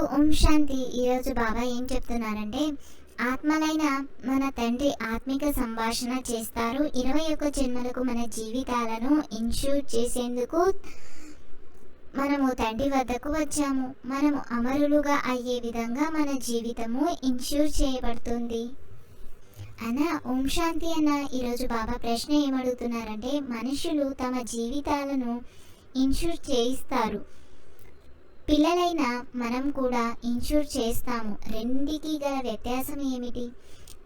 ఓం శాంతి. ఈరోజు బాబా ఏం చెప్తున్నారంటే ఆత్మలైన మన తండ్రి ఆత్మిక సంభాషణ చేస్తారు. ఇరవై ఒక్క జన్మలకు మన జీవితాలను ఇన్షూర్ చేసేందుకు మనము తండ్రి వద్దకు వచ్చాము. మనము అమరులుగా అయ్యే విధంగా మన జీవితము ఇన్షూర్ చేయబడుతుంది. అన్న ఓం శాంతి అన్న. ఈరోజు బాబా ప్రశ్న ఏమడుగుతున్నారంటే మనుషులు తమ జీవితాలను ఇన్షూర్ చేయిస్తారు. పిల్లలైన మనం కూడా ఇన్షూర్ చేస్తాము. రెండికి గల వ్యత్యాసం ఏమిటి?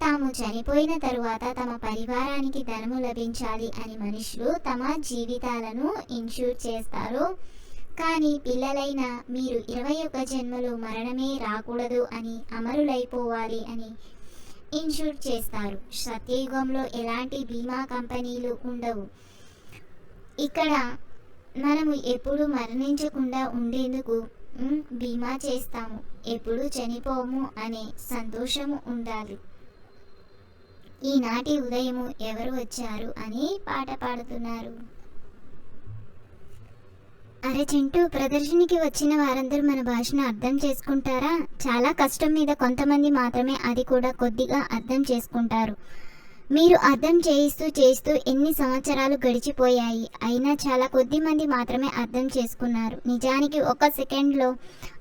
తాము చనిపోయిన తరువాత తమ పరివారానికి ధనము లభించాలి అని మనుషులు తమ జీవితాలను ఇన్షూర్ చేస్తారు. కానీ పిల్లలైన మీరు ఇరవై ఒక్క జన్మలో మరణమే రాకూడదు అని అమరులైపోవాలి అని ఇన్షూర్ చేస్తారు. సత్యయుగంలో ఎలాంటి బీమా కంపెనీలు ఉండవు. ఇక్కడ మనము ఎప్పుడు మరణించకుండా ఉండేందుకు బీమా చేస్తాము. ఎప్పుడు చనిపోము అనే సంతోషము ఉండాలి. ఈనాటి ఉదయము ఎవరు వచ్చారు అని పాట పాడుతున్నారు. అరే చింటూ ప్రదర్శనకి వచ్చిన వారందరూ మన భాషను అర్థం చేసుకుంటారా? చాలా కష్టం మీద కొంతమంది మాత్రమే అది కూడా కొద్దిగా అర్థం చేసుకుంటారు. మీరు అర్థం చేయిస్తూ చేస్తూ ఎన్ని సంవత్సరాలు గడిచిపోయాయి అయినా చాలా కొద్ది మంది మాత్రమే అర్థం చేసుకున్నారు. నిజానికి ఒక సెకండ్లో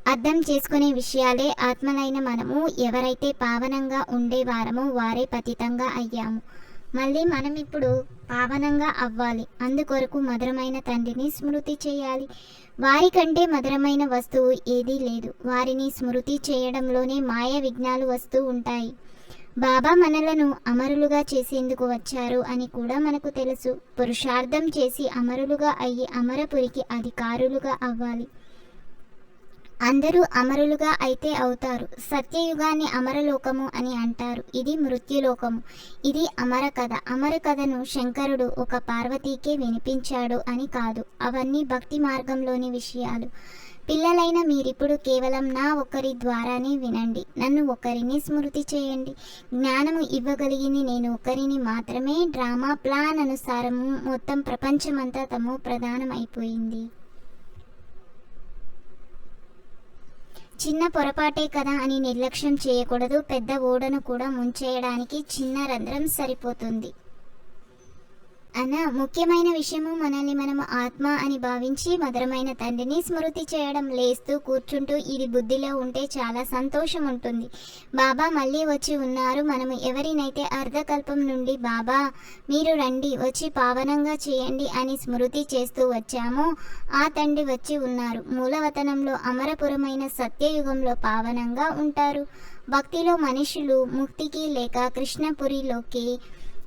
అర్థం చేసుకునే విషయాలే ఆత్మలైన మనము ఎవరైతే పావనంగా ఉండేవారమో వారే పతితంగా అయ్యాము. మళ్ళీ మనం ఇప్పుడు పావనంగా అవ్వాలి. అందుకొరకు మధురమైన తండ్రిని స్మృతి చేయాలి. వారికంటే మధురమైన వస్తువు ఏదీ లేదు. వారిని స్మృతి చేయడంలోనే మాయ విఘ్నాలు వస్తూ ఉంటాయి. బాబా మనలను అమరులుగా చేసేందుకు వచ్చారు అని కూడా మనకు తెలుసు. పురుషార్థం చేసి అమరులుగా అయ్యి అమరపురికి అధికారులుగా అవ్వాలి. అందరూ అమరులుగా అయితే అవుతారు. సత్యయుగాన్ని అమరలోకము అని అంటారు. ఇది మృత్యులోకము. ఇది అమర కథ. అమర కథను శంకరుడు ఒక పార్వతీకే వినిపించాడు అని కాదు. అవన్నీ భక్తి మార్గంలోని విషయాలు. పిల్లలైన మీరిప్పుడు కేవలం నా ఒకరి ద్వారానే వినండి. నన్ను ఒకరిని స్మృతి చేయండి. జ్ఞానము ఇవ్వగలిగింది నేను ఒకరిని మాత్రమే. డ్రామా ప్లాన్ అనుసారము మొత్తం ప్రపంచమంతా తమ ప్రధానం అయిపోయింది చిన్న పొరపాటే కదా అని నిర్లక్ష్యం చేయకూడదు. పెద్ద ఓడను కూడా ముంచేయడానికి చిన్న రంధ్రం సరిపోతుంది. అన్న ముఖ్యమైన విషయము మనల్ని మనము ఆత్మ అని భావించి మధురమైన తండ్రిని స్మృతి చేయడం లేస్తూ కూర్చుంటూ ఇది బుద్ధిలో ఉంటే చాలా సంతోషం ఉంటుంది. బాబా మళ్ళీ వచ్చి ఉన్నారు. మనము ఎవరినైతే అర్ధకల్పం నుండి బాబా మీరు రండి వచ్చి పావనంగా చేయండి అని స్మృతి చేస్తూ వచ్చామో ఆ తండ్రి వచ్చి ఉన్నారు. మూలవతనంలో అమరపురమైన సత్యయుగంలో పావనంగా ఉంటారు. భక్తిలో మనుషులు ముక్తికి లేక కృష్ణపురిలోకి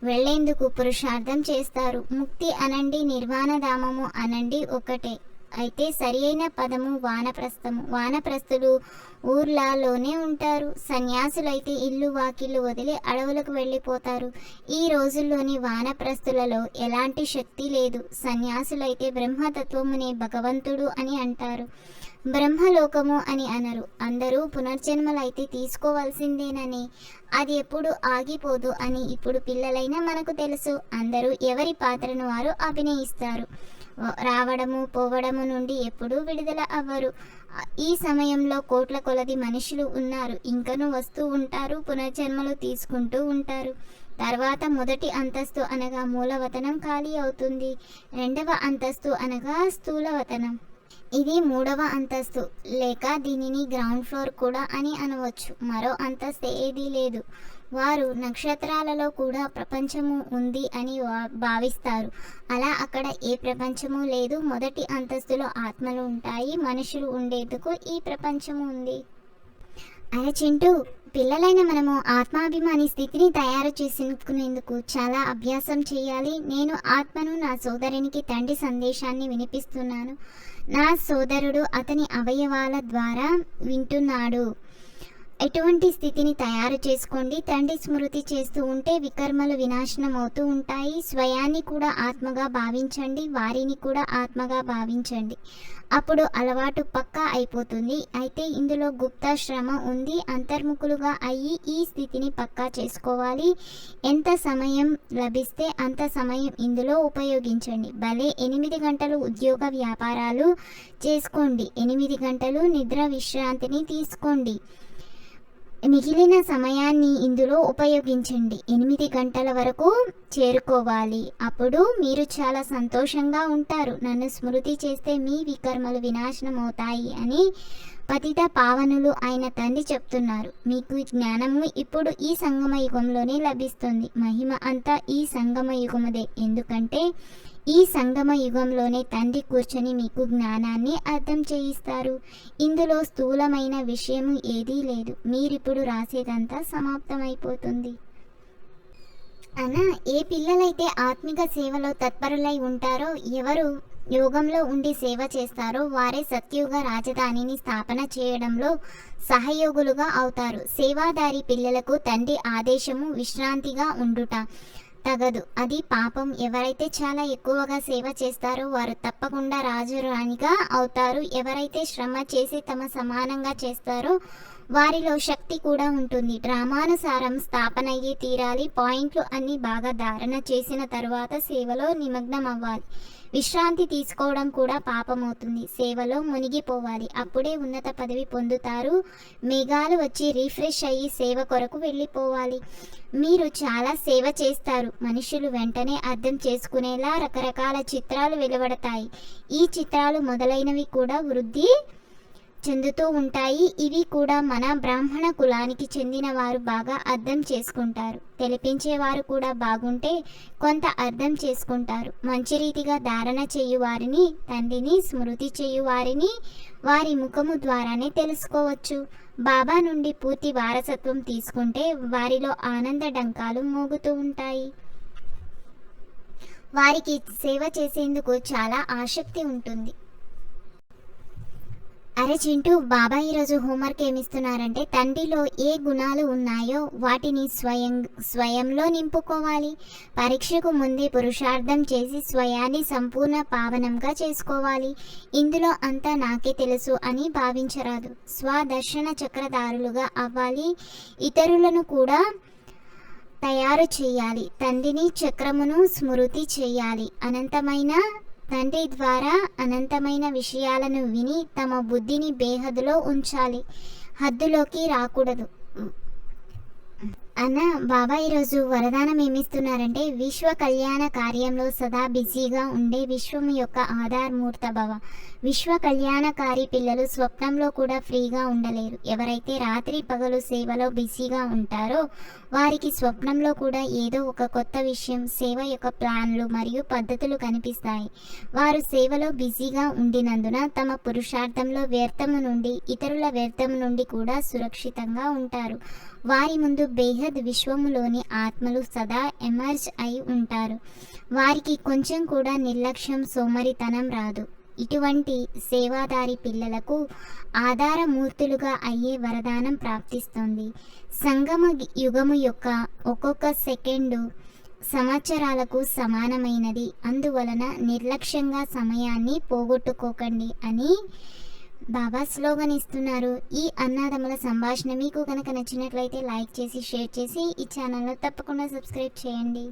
వెళ్ళేందుకు పురుషార్థం చేస్తారు. ముక్తి అనండి నిర్వాణధామము అనండి ఒకటే. అయితే సరి అయిన పదము వానప్రస్థము. వానప్రస్థులు ఊర్లలోనే ఉంటారు. సన్యాసులైతే ఇల్లు వాకిళ్ళు వదిలి అడవులకు వెళ్ళిపోతారు. ఈ రోజుల్లోని వానప్రస్థులలో ఎలాంటి శక్తి లేదు. సన్యాసులైతే బ్రహ్మతత్వమునే భగవంతుడు అని అంటారు. బ్రహ్మలోకము అని అనరు. అందరూ పునర్జన్మలైతే తీసుకోవాల్సిందేనని. అది ఎప్పుడు ఆగిపోదు అని ఇప్పుడు పిల్లలైనా మనకు తెలుసు. అందరూ ఎవరి పాత్రను వారు అభినయిస్తారు. రావడము పోవడము నుండి ఎప్పుడూ విడుదల అవ్వరు. ఈ సమయంలో కోట్ల కొలది మనుషులు ఉన్నారు. ఇంకనూ వస్తూ ఉంటారు పునర్జన్మలు తీసుకుంటూ ఉంటారు. తర్వాత మొదటి అంతస్తు అనగా మూలవతనం ఖాళీ అవుతుంది. రెండవ అంతస్తు అనగా స్థూలవతనం. ఇది మూడవ అంతస్తు. లేక దీనిని గ్రౌండ్ ఫ్లోర్ కూడా అని అనవచ్చు. మరో అంతస్తు ఏదీ లేదు. వారు నక్షత్రాలలో కూడా ప్రపంచము ఉంది అని భావిస్తారు. అలా అక్కడ ఏ ప్రపంచము లేదు. మొదటి అంతస్తులో ఆత్మలు ఉంటాయి. మనుషులు ఉండేందుకు ఈ ప్రపంచము ఉంది. అరే చింటూ పిల్లలైన మనము ఆత్మాభిమాని స్థితిని తయారు చేసుకునేందుకు చాలా అభ్యాసం చేయాలి. నేను ఆత్మను నా సోదరునికి తండ్రి సందేశాన్ని వినిపిస్తున్నాను. నా సోదరుడు అతని అవయవాల ద్వారా వింటున్నాడు. ఎటువంటి స్థితిని తయారు చేసుకోండి. తండ్రి స్మృతి చేస్తూ ఉంటే వికర్మలు వినాశనం అవుతూ ఉంటాయి. స్వయాన్ని కూడా ఆత్మగా భావించండి. వారిని కూడా ఆత్మగా భావించండి. అప్పుడు అలవాటు పక్కా అయిపోతుంది. అయితే ఇందులో గుప్త శ్రమ ఉంది. అంతర్ముఖులుగా అయ్యి ఈ స్థితిని పక్కా చేసుకోవాలి. ఎంత సమయం లభిస్తే అంత సమయం ఇందులో ఉపయోగించండి. భలే ఎనిమిది గంటలు ఉద్యోగ వ్యాపారాలు చేసుకోండి. ఎనిమిది గంటలు నిద్ర విశ్రాంతిని తీసుకోండి. మిగిలిన సమయాన్ని ఇందులో ఉపయోగించండి. ఎనిమిది గంటల వరకు చేరుకోవాలి. అప్పుడు మీరు చాలా సంతోషంగా ఉంటారు. నన్ను స్మృతి చేస్తే మీ వికర్మలు వినాశనం అవుతాయి అని పతిత పావనులు ఆయన తండ్రి చెప్తున్నారు. మీకు జ్ఞానము ఇప్పుడు ఈ సంగమ యుగంలోనే లభిస్తుంది. మహిమ అంతా ఈ సంగమ యుగముదే ఎందుకంటే ఈ సంగమ యుగంలోనే తండ్రి కూర్చొని మీకు జ్ఞానాన్ని అర్థం చేయిస్తారు. ఇందులో స్థూలమైన విషయం ఏదీ లేదు. మీరిప్పుడు రాసేదంతా సమాప్తమైపోతుంది. అనా ఏ పిల్లలైతే ఆత్మిక సేవలో తత్పరులై ఉంటారో ఎవరు యోగంలో ఉండి సేవ చేస్తారో వారే సత్యుగ రాజధానిని స్థాపన చేయడంలో సహయోగులుగా అవుతారు. సేవాదారి పిల్లలకు తండ్రి ఆదేశము విశ్రాంతిగా ఉండుట తగదు. అది పాపం. ఎవరైతే చాలా ఎక్కువగా సేవ చేస్తారో వారు తప్పకుండా రాజురాణిగా అవుతారు. ఎవరైతే శ్రమ చేసి తమ సమానంగా చేస్తారో వారిలో శక్తి కూడా ఉంటుంది. డ్రామానుసారం స్థాపన అయ్యి తీరాలి. పాయింట్లు అన్ని బాగా ధారణ చేసిన తర్వాత సేవలో నిమగ్నం అవ్వాలి విశ్రాంతి తీసుకోవడం కూడా పాపమవుతుంది. సేవలో మునిగిపోవాలి. అప్పుడే ఉన్నత పదవి పొందుతారు. మేఘాలు వచ్చి రీఫ్రెష్ అయ్యి సేవ కొరకు వెళ్ళిపోవాలి. మీరు చాలా సేవ చేస్తారు. మనుషులు వెంటనే అర్థం చేసుకునేలా రకరకాల చిత్రాలు వెలువడతాయి. ఈ చిత్రాలు మొదలైనవి కూడా వృద్ధి చెందుతూ ఉంటాయి. ఇవి కూడా మన బ్రాహ్మణ కులానికి చెందిన వారు బాగా అర్థం చేసుకుంటారు. తెలిపించేవారు కూడా బాగుంటే కొంత అర్థం చేసుకుంటారు. మంచి రీతిగా ధారణ చేయువారిని తండ్రిని స్మృతి చేయువారిని వారి ముఖము ద్వారానే తెలుసుకోవచ్చు. బాబా నుండి పూర్తి వారసత్వం తీసుకుంటే వారిలో ఆనంద డంకాలు మోగుతూ ఉంటాయి. వారికి సేవ చేసేందుకు చాలా ఆసక్తి ఉంటుంది. అరే చింటూ బాబా ఈరోజు హోంవర్క్ ఏమిస్తున్నారంటే తండ్రిలో ఏ గుణాలు ఉన్నాయో వాటిని స్వయం స్వయంలో నింపుకోవాలి. పరీక్షకు ముందే పురుషార్థం చేసి స్వయాన్ని సంపూర్ణ పావనంగా చేసుకోవాలి. ఇందులో అంతా నాకే తెలుసు అని భావించరాదు. స్వదర్శన చక్రధారులుగా అవ్వాలి. ఇతరులను కూడా తయారు చేయాలి. తండ్రిని చక్రమును స్మృతి చేయాలి. అనంతమైన తండ్రి ద్వారా అనంతమైన విషయాలను విని తమ బుద్ధిని బేహదులో ఉంచాలి. హద్దులోకి రాకూడదు. అన్న బాబా ఈరోజు వరదానం ఏమిస్తున్నారంటే విశ్వ కళ్యాణ కార్యంలో సదా బిజీగా ఉండే విశ్వం యొక్క ఆధారమూర్త భవ. విశ్వ కళ్యాణకారి పిల్లలు స్వప్నంలో కూడా ఫ్రీగా ఉండలేరు. ఎవరైతే రాత్రి పగలు సేవలో బిజీగా ఉంటారో వారికి స్వప్నంలో కూడా ఏదో ఒక కొత్త విషయం సేవ యొక్క ప్లాన్లు మరియు పద్ధతులు కనిపిస్తాయి. వారు సేవలో బిజీగా ఉండినందున తమ పురుషార్థంలో వ్యర్థము నుండి ఇతరుల వ్యర్థము నుండి కూడా సురక్షితంగా ఉంటారు. వారి ముందు బేహద్ విశ్వములోని ఆత్మలు సదా ఎమర్జ్ అయి ఉంటారు. వారికి కొంచెం కూడా నిర్లక్ష్యం సోమరితనం రాదు. ఇటువంటి సేవాదారి పిల్లలకు ఆధారమూర్తులుగా అయ్యే వరదానం ప్రాప్తిస్తుంది. సంగమ యుగము యొక్క ఒక్కొక్క సెకండు సంవత్సరాలకు సమానమైనది. అందువలన నిర్లక్ష్యంగా సమయాన్ని పోగొట్టుకోకండి అని బాబా స్లోగన్ ఇస్తున్నారు. ఈ అన్నాదముల సంభాషణ మీకు కనుక నచ్చినట్లయితే లైక్ చేసి షేర్ చేసి ఈ ఛానల్లో తప్పకుండా సబ్స్క్రైబ్ చేయండి.